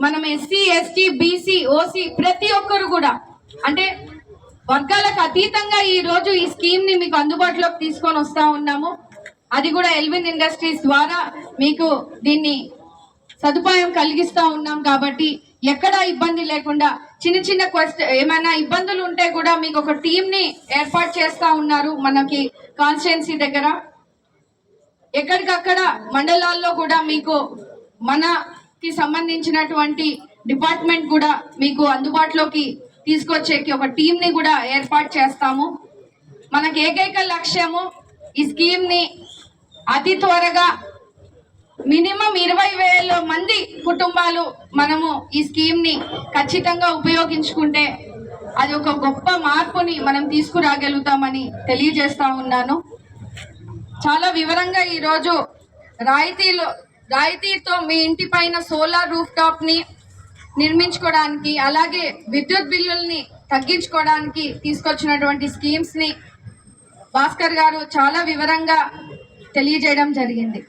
మనం SC ST BC OC ప్రతి ఒక్కరు కూడా అంటే వర్గాలకు అతీతంగా ఈ రోజు ఈ స్కీమ్ని మీకు అందుబాటులోకి తీసుకొని వస్తా ఉన్నాము. అది కూడా ఎల్విన్ ఇండస్ట్రీస్ ద్వారా మీకు దీన్ని సదుపాయం కలిగిస్తా ఉన్నాం కాబట్టి ఎక్కడా ఇబ్బంది లేకుండా చిన్న చిన్న క్వశ్చన్ ఏమైనా ఇబ్బందులు ఉంటే కూడా మీకు ఒక టీంని ఏర్పాటు చేస్తా ఉన్నారు మనకి కాన్స్టిట్యున్సీ దగ్గర. ఎక్కడికక్కడ మండలాల్లో కూడా మీకు మన కి సంబంధించినటువంటి డిపార్ట్మెంట్ కూడా మీకు అందుబాటులోకి తీసుకొచ్చేకి ఒక టీంని కూడా ఏర్పాటు చేస్తాము. మనకి ఏకైక లక్ష్యము ఈ స్కీమ్ని అతి త్వరగా మినిమం ఇరవై వేల మంది కుటుంబాలు మనము ఈ స్కీమ్ని ఖచ్చితంగా ఉపయోగించుకుంటే అది ఒక గొప్ప మార్పుని మనం తీసుకురాగలుగుతామని తెలియజేస్తా ఉన్నాను. చాలా వివరంగా ఈరోజు రాయితీలు రాయితీతో మీ ఇంటి పైన సోలార్ రూఫ్ టాప్ని నిర్మించుకోవడానికి అలాగే విద్యుత్ బిల్లుల్ని తగ్గించుకోవడానికి తీసుకొచ్చినటువంటి స్కీమ్స్ని భాస్కర్ గారు చాలా వివరంగా తెలియజేయడం జరిగింది.